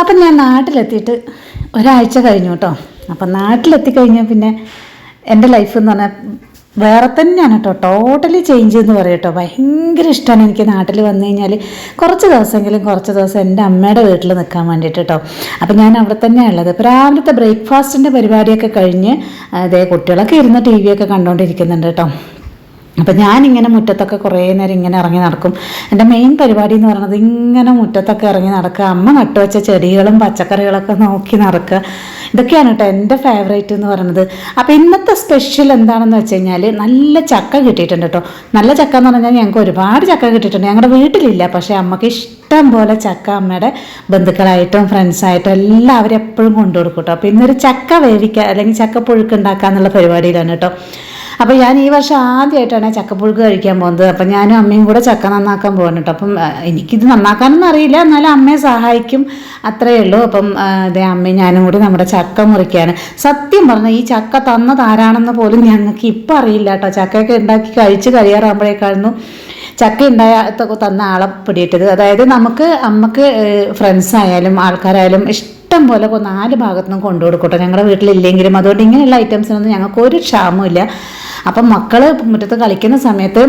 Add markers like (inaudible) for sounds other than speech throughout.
അപ്പം ഞാൻ നാട്ടിലെത്തിയിട്ട് ഒരാഴ്ച കഴിഞ്ഞു കേട്ടോ. അപ്പം നാട്ടിലെത്തിക്കഴിഞ്ഞാൽ പിന്നെ എന്റെ ലൈഫ് എന്ന് പറഞ്ഞാൽ വേറെ തന്നെയാണ് കേട്ടോ. ടോട്ടലി ചേഞ്ച് എന്ന് പറയും കേട്ടോ. ഭയങ്കര ഇഷ്ടമാണ് എനിക്ക് നാട്ടിൽ വന്നു കഴിഞ്ഞാൽ കുറച്ച് ദിവസമെങ്കിലും കുറച്ച് ദിവസം എന്റെ അമ്മയുടെ വീട്ടിൽ നിൽക്കാൻ വേണ്ടിയിട്ട് കേട്ടോ. അപ്പം ഞാൻ അവിടെ തന്നെയാണ് ഉള്ളത്. ഇപ്പോൾ രാവിലത്തെ ബ്രേക്ക്ഫാസ്റ്റിന്റെ പരിപാടിയൊക്കെ കഴിഞ്ഞ് അതേ കുട്ടികളൊക്കെ ഇരുന്ന് ടി വിയൊക്കെ കണ്ടുകൊണ്ടിരിക്കുന്നുണ്ട് കേട്ടോ. അപ്പം ഞാനിങ്ങനെ മുറ്റത്തൊക്കെ കുറേ നേരം ഇങ്ങനെ ഇറങ്ങി നടക്കും. എന്റെ മെയിൻ പരിപാടി എന്ന് പറയുന്നത് ഇങ്ങനെ മുറ്റത്തൊക്കെ ഇറങ്ങി നടക്കുക അമ്മ നട്ടുവച്ച ചെടികളും പച്ചക്കറികളൊക്കെ നോക്കി നടക്കുക. ഇതൊക്കെയാണ് കേട്ടോ എന്റെ ഫേവറേറ്റ് എന്ന് പറയുന്നത്. അപ്പോൾ ഇന്നത്തെ സ്പെഷ്യൽ എന്താണെന്ന് വെച്ച് കഴിഞ്ഞാൽ നല്ല ചക്ക കിട്ടിയിട്ടുണ്ട് കേട്ടോ. നല്ല ചക്ക എന്ന് പറഞ്ഞാൽ ഞങ്ങൾക്ക് ഒരുപാട് ചക്ക കിട്ടിയിട്ടുണ്ട്. ഞങ്ങളുടെ വീട്ടിലില്ല പക്ഷേ അമ്മയ്ക്ക് ഇഷ്ടം പോലെ ചക്ക അമ്മയുടെ ബന്ധുക്കളായിട്ടും ഫ്രണ്ട്സായിട്ടും എല്ലാവരും എപ്പോഴും കൊണ്ടു കൊടുക്കും കേട്ടോ. അപ്പോൾ ഇന്നൊരു ചക്ക വേവിക്കുക അല്ലെങ്കിൽ ചക്ക പുഴുക്ക് ഉണ്ടാക്കുക എന്നുള്ള പരിപാടിയിലാണ് കേട്ടോ. അപ്പോൾ ഞാൻ ഈ വർഷം ആദ്യമായിട്ടാണ് ചക്കപ്പുഴുക്ക് കഴിക്കാൻ പോകുന്നത്. അപ്പം ഞാനും അമ്മയും കൂടെ ചക്ക നന്നാക്കാൻ പോകുന്നു കേട്ടോ അപ്പം എനിക്കിത് നന്നാക്കാനൊന്നും അറിയില്ല. എന്നാലും അമ്മയെ സഹായിക്കും. അത്രയേ ഉള്ളൂ. അപ്പം അതേ അമ്മയും ഞാനും കൂടി നമ്മുടെ ചക്ക മുറിക്കുകയാണ് സത്യം പറഞ്ഞാൽ ഈ ചക്ക തന്നത് ആരാണെന്ന് പോലും ഞങ്ങൾക്ക് ഇപ്പം അറിയില്ല കേട്ടോ ചക്കയൊക്കെ ഉണ്ടാക്കി കഴിച്ച് കഴിയാറാകുമ്പോഴേക്കായിരുന്നു ചക്ക ഉണ്ടായ തന്ന ആളെ പിടിയിട്ടത്. അതായത് നമുക്ക് അമ്മയ്ക്ക് ഫ്രണ്ട്സ് ആയാലും ആൾക്കാരായാലും ഇഷ്ടം പോലെ നാല് ഭാഗത്തുനിന്നും കൊണ്ടു കൊടുക്കട്ടെ ഞങ്ങളുടെ വീട്ടിലില്ലെങ്കിലും. അതുകൊണ്ട് ഇങ്ങനെയുള്ള ഐറ്റംസിനൊന്നും ഞങ്ങൾക്ക് ഒരു ക്ഷാമമില്ല അപ്പം മക്കൾ മുറ്റത്ത് കളിക്കുന്ന സമയത്ത്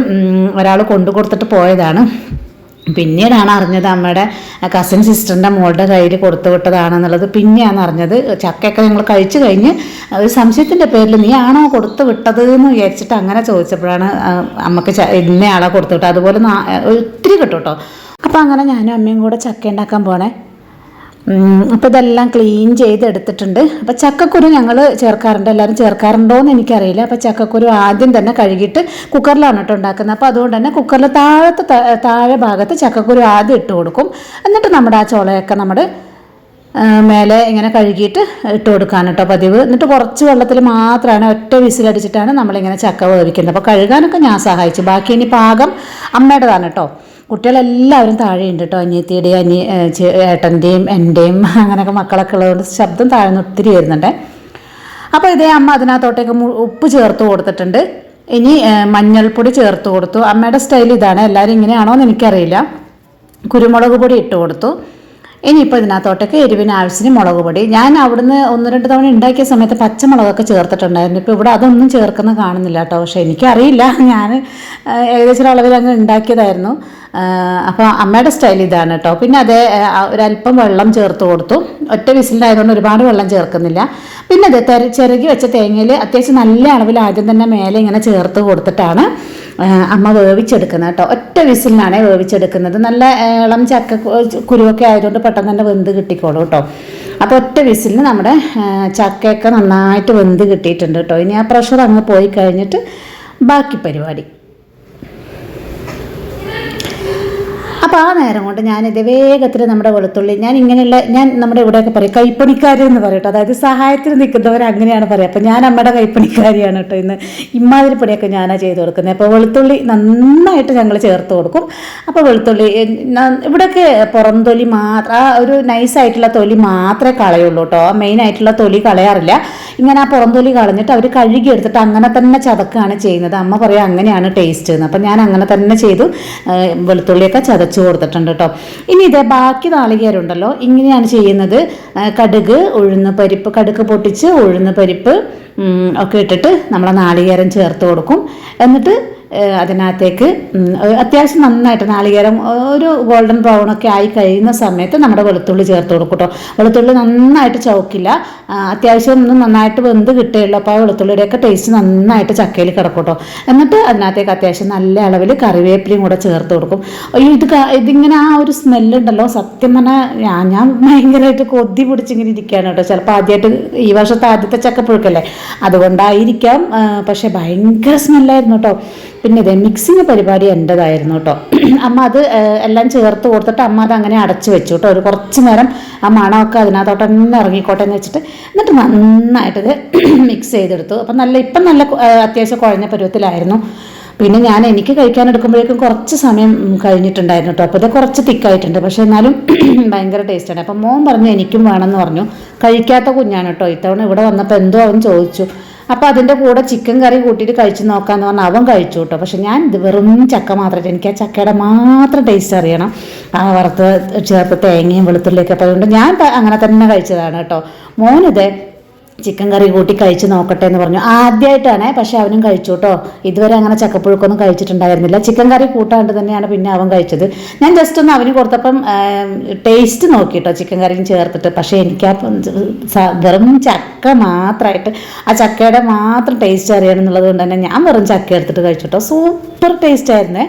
ഒരാൾ കൊണ്ടു കൊടുത്തിട്ട് പോയതാണ്. പിന്നീടാണ് അറിഞ്ഞത് അമ്മയുടെ കസിൻ സിസ്റ്ററിന്റെ മോളുടെ കയ്യിൽ കൊടുത്തു വിട്ടതാണെന്നുള്ളത്. പിന്നെയാണ് അറിഞ്ഞത് ചക്കയൊക്കെ ഞങ്ങൾ കഴിച്ചു കഴിഞ്ഞ് ഒരു സംശയത്തിന്റെ പേരിൽ നീ ആണോ കൊടുത്തു വിട്ടത്? എന്ന് വിചാരിച്ചിട്ട് അങ്ങനെ ചോദിച്ചപ്പോഴാണ് അമ്മയ്ക്ക് ഇന്നയാളെ കൊടുത്തു വിട്ടത്. അതുപോലെ ഒത്തിരി കിട്ടും കേട്ടോ അപ്പോൾ അങ്ങനെ ഞാനും അമ്മയും കൂടെ ചക്ക ഉണ്ടാക്കാൻ പോണേ. അപ്പോൾ ഇതെല്ലാം ക്ലീൻ ചെയ്തെടുത്തിട്ടുണ്ട്. അപ്പോൾ ചക്കക്കുരു ഞങ്ങൾ ചേർക്കാറുണ്ട്. എല്ലാവരും ചേർക്കാറുണ്ടോ എന്ന് എനിക്കറിയില്ല. അപ്പോൾ ചക്കക്കുരു ആദ്യം തന്നെ കഴുകിയിട്ട് കുക്കറിലാണ് കേട്ടോ ഉണ്ടാക്കുന്നത്. അപ്പോൾ അതുകൊണ്ട് തന്നെ കുക്കറിൽ താഴത്തെ താഴെ ഭാഗത്ത് ചക്കക്കുരു ആദ്യം ഇട്ട് കൊടുക്കും. എന്നിട്ട് നമ്മുടെ ആ ചോളയൊക്കെ നമ്മൾ മേലെ ഇങ്ങനെ കഴുകിയിട്ട് ഇട്ട് കൊടുക്കാണ് കേട്ടോ പതിവ്. എന്നിട്ട് കുറച്ച് വെള്ളത്തിൽ മാത്രമാണ് ഒറ്റ വിസിലടിച്ചിട്ടാണ് നമ്മളിങ്ങനെ ചക്ക വേവിക്കുന്നത്. അപ്പോൾ കഴുകാനൊക്കെ ഞാൻ സഹായിച്ചു. ബാക്കി ഇനി പാകം അമ്മയുടേതാണ് കേട്ടോ. കുട്ടികളെല്ലാവരും താഴെയുണ്ട് കേട്ടോ. അനിയത്തിയുടെയും അനിയ ഏട്ടന്റെയും എന്റെയും അങ്ങനെയൊക്കെ മക്കളൊക്കെ ഉള്ളതുകൊണ്ട് ശബ്ദം താഴ്ന്ന് ഒത്തിരി വരുന്നുണ്ട്. അപ്പോൾ ഇതേ അമ്മ അതിനകത്തോട്ടേക്ക് ഉപ്പ് ചേർത്ത് കൊടുത്തിട്ടുണ്ട്. ഇനി മഞ്ഞൾപ്പൊടി ചേർത്ത് കൊടുത്തു. അമ്മയുടെ സ്റ്റൈൽ ഇതാണ്. എല്ലാവരും ഇങ്ങനെയാണോ എന്ന് എനിക്കറിയില്ല. കുരുമുളക് പൊടി ഇട്ട് കൊടുത്തു. ഇനിയിപ്പോൾ ഇതിനകത്തോട്ടൊക്കെ എരിവിന് ആവശ്യത്തിന് മുളക് പൊടി. ഞാൻ അവിടുന്ന് ഒന്ന് രണ്ട് തവണ ഉണ്ടാക്കിയ സമയത്ത് പച്ചമുളകൊക്കെ ചേർത്തിട്ടുണ്ടായിരുന്നു. ഇപ്പോൾ ഇവിടെ അതൊന്നും ചേർക്കുന്ന കാണുന്നില്ല കേട്ടോ. പക്ഷേ എനിക്കറിയില്ല. ഞാൻ ഏകദേശം അളവിൽ അങ്ങ് ഉണ്ടാക്കിയതായിരുന്നു. അപ്പോൾ അമ്മയുടെ സ്റ്റൈൽ ഇതാണ് കേട്ടോ. പിന്നെ അതേ ഒരല്പം വെള്ളം ചേർത്ത് കൊടുത്തു. ഒറ്റ വിസിലായതുകൊണ്ട് ഒരുപാട് വെള്ളം ചേർക്കുന്നില്ല. പിന്നെ അത് തെര ചിറകി വെച്ച തേങ്ങയിൽ അത്യാവശ്യം നല്ല അളവിൽ ആദ്യം തന്നെ മേലെ ഇങ്ങനെ ചേർത്ത് കൊടുത്തിട്ടാണ് അമ്മ വേവിച്ചെടുക്കുന്നത് കേട്ടോ. ഒറ്റ വിസിലിനാണ് വേവിച്ചെടുക്കുന്നത്. നല്ല ഇളം ചക്ക കുരുവൊക്കെ ആയതുകൊണ്ട് പെട്ടെന്ന് തന്നെ വെന്ത് കിട്ടിക്കോളൂ കേട്ടോ. അപ്പോൾ ഒറ്റ വിസിലിന് നമ്മുടെ ചക്കയൊക്കെ നന്നായിട്ട് വെന്ത് കിട്ടിയിട്ടുണ്ട് കേട്ടോ. ഇനി ആ പ്രഷർ അങ്ങ് പോയി കഴിഞ്ഞിട്ട് ബാക്കി പരിപാടി. അപ്പോൾ ആ നേരം കൊണ്ട് ഞാനിത് വേഗത്തിൽ നമ്മുടെ വെളുത്തുള്ളി ഞാൻ ഇങ്ങനെയുള്ള ഞാൻ നമ്മുടെ ഇവിടെയൊക്കെ പറയും കൈപ്പണിക്കാരെന്ന് പറയട്ടോ അതായത് സഹായത്തിന് നിൽക്കുന്നവർ അങ്ങനെയാണ് പറയുക. അപ്പോൾ ഞാൻ അമ്മയുടെ കൈപ്പണിക്കാരിയാണ് കേട്ടോ ഇന്ന്. ഇമ്മാതിരി പണിയൊക്കെ ഞാനാണ് ചെയ്ത് കൊടുക്കുന്നത്. അപ്പോൾ വെളുത്തുള്ളി നന്നായിട്ട് ഞങ്ങൾ ചേർത്ത് കൊടുക്കും. അപ്പോൾ വെളുത്തുള്ളി ഇവിടെയൊക്കെ പുറം തൊലി മാത്രം ആ ഒരു നൈസായിട്ടുള്ള തൊലി മാത്രമേ കളയുള്ളൂ കേട്ടോ. മെയിൻ ആയിട്ടുള്ള തൊലി കളയാറില്ല. ഇങ്ങനെ ആ പുറം തൊലി കളഞ്ഞിട്ട് അവർ കഴുകി എടുത്തിട്ട് അങ്ങനെ തന്നെ ചതക്കുകയാണ് ചെയ്യുന്നത്. അമ്മ പറയാം അങ്ങനെയാണ് ടേസ്റ്റ് എന്ന്. അപ്പം ഞാൻ അങ്ങനെ തന്നെ ചെയ്തു. വെളുത്തുള്ളിയൊക്കെ ചതച്ച്. കൊടുത്തിട്ടുണ്ട് കേട്ടോ ഇനി ഇതേ ബാക്കി നാളികേരുണ്ടല്ലോ. ഇങ്ങനെയാണ് ചെയ്യുന്നത്. കടുക് ഉഴുന്ന് പരിപ്പ് കടുക് പൊട്ടിച്ച് ഉഴുന്ന് പരിപ്പ് ഒക്കെ ഇട്ടിട്ട് നമ്മളെ നാളികേരം ചേർത്ത് കൊടുക്കും. എന്നിട്ട് അതിനകത്തേക്ക് അത്യാവശ്യം നന്നായിട്ട് നാളികേരം ഒരു ഗോൾഡൻ ബ്രൗൺ ഒക്കെ ആയി കഴിയുന്ന സമയത്ത് നമ്മുടെ വെളുത്തുള്ളി ചേർത്ത് കൊടുക്കും വെളുത്തുള്ളി നന്നായിട്ട് ചവക്കില്ല. അത്യാവശ്യം ഒന്ന് നന്നായിട്ട് വെന്ത് കിട്ടുകയുള്ളൂ. അപ്പോൾ ആ വെളുത്തുള്ളിയുടെയൊക്കെ ടേസ്റ്റ് നന്നായിട്ട് ചക്കയിൽ കിടക്കും എന്നിട്ട് അതിനകത്തേക്ക് അത്യാവശ്യം നല്ല അളവിൽ കറിവേപ്പിലയും കൂടെ ചേർത്ത് കൊടുക്കും. അയ്യോ ഇത് ഇതിങ്ങനെ ആ ഒരു സ്മെല്ലുണ്ടല്ലോ സത്യം പറഞ്ഞാൽ ഞാൻ ഞാൻ ഭയങ്കരമായിട്ട് കൊതി പിടിച്ചിങ്ങനെ ഇരിക്കുകയാണ് കേട്ടോ ചിലപ്പോൾ ആദ്യമായിട്ട് ഈ വർഷത്തെ ആദ്യത്തെ ചക്കപ്പുഴുക്കല്ലേ അതുകൊണ്ടായിരിക്കാം. പക്ഷേ ഭയങ്കര സ്മെല്ലായിരുന്നു കേട്ടോ പിന്നെ ഇതേ മിക്സിങ് പരിപാടി എന്റെതായിരുന്നു കേട്ടോ അമ്മ അത് എല്ലാം ചേർത്ത് കൊടുത്തിട്ട് അമ്മ അത് അങ്ങനെ അടച്ചു വെച്ചു കേട്ടോ ഒരു കുറച്ച് നേരം ആ മണമൊക്കെ അതിനകത്തോട്ട് തന്നെ ഇറങ്ങിക്കോട്ടെ എന്ന് വെച്ചിട്ട് എന്നിട്ട് നന്നായിട്ട് മിക്സ് ചെയ്തെടുത്തു. അപ്പം നല്ല ഇപ്പം നല്ല അത്യാവശ്യം കുഴഞ്ഞ പരുവത്തിലായിരുന്നു. പിന്നെ ഞാൻ എനിക്ക് കഴിക്കാൻ എടുക്കുമ്പോഴേക്കും കുറച്ച് സമയം കഴിഞ്ഞിട്ടുണ്ടായിരുന്നു കേട്ടോ അപ്പോൾ ഇത് കുറച്ച് തിക്കായിട്ടുണ്ട്. പക്ഷെ എന്നാലും (clears throat) ഭയങ്കര ടേസ്റ്റാണ് അപ്പം മോൻ പറഞ്ഞു എനിക്കും വേണമെന്ന് പറഞ്ഞു. കഴിക്കാത്ത കുഞ്ഞാണ് കേട്ടോ ഇത്തവണ ഇവിടെ വന്നപ്പോൾ എന്തോ അവൻ ചോദിച്ചു. അപ്പോൾ അതിന്റെ കൂടെ ചിക്കൻ കറി കൂട്ടിയിട്ട് കഴിച്ച് നോക്കാമെന്ന് പറഞ്ഞാൽ അവൻ കഴിച്ചു കേട്ടോ. പക്ഷെ ഞാൻ ഇത് വെറും ചക്ക മാത്രമായിട്ട് എനിക്ക് ആ ചക്കയുടെ മാത്രം ടേസ്റ്റ് അറിയണം. ആ വറുത്ത് ചേർത്ത് തേങ്ങയും വെളുത്തുള്ളിയൊക്കെ അപ്പോൾ അതുകൊണ്ട് ഞാൻ അങ്ങനെ തന്നെ കഴിച്ചതാണ് കേട്ടോ. മോനിത് ചിക്കൻ കറി കൂട്ടി കഴിച്ച് നോക്കട്ടെ എന്ന് പറഞ്ഞു. ആദ്യമായിട്ടാണേ പക്ഷെ അവനും കഴിച്ചു കേട്ടോ ഇതുവരെ അങ്ങനെ ചക്കപ്പുഴുക്കൊന്നും കഴിച്ചിട്ടുണ്ടായിരുന്നില്ല. ചിക്കൻ കറി കൂട്ടാണ്ട് തന്നെയാണ് പിന്നെ അവൻ കഴിച്ചത്. ഞാൻ ജസ്റ്റ് ഒന്ന് അവന് കൊടുത്തപ്പം ടേസ്റ്റ് നോക്കി കേട്ടോ ചിക്കൻ കറിയും ചേർത്തിട്ട്. പക്ഷേ എനിക്ക് ആ വെറും ചക്ക മാത്രമായിട്ട് ആ ചക്കയുടെ മാത്രം ടേസ്റ്റ് അറിയണം എന്നുള്ളത് കൊണ്ട് തന്നെ ഞാൻ വെറും ചക്ക എടുത്തിട്ട് കഴിച്ചു കേട്ടോ സൂപ്പർ ടേസ്റ്റ് ആയിരുന്നേ.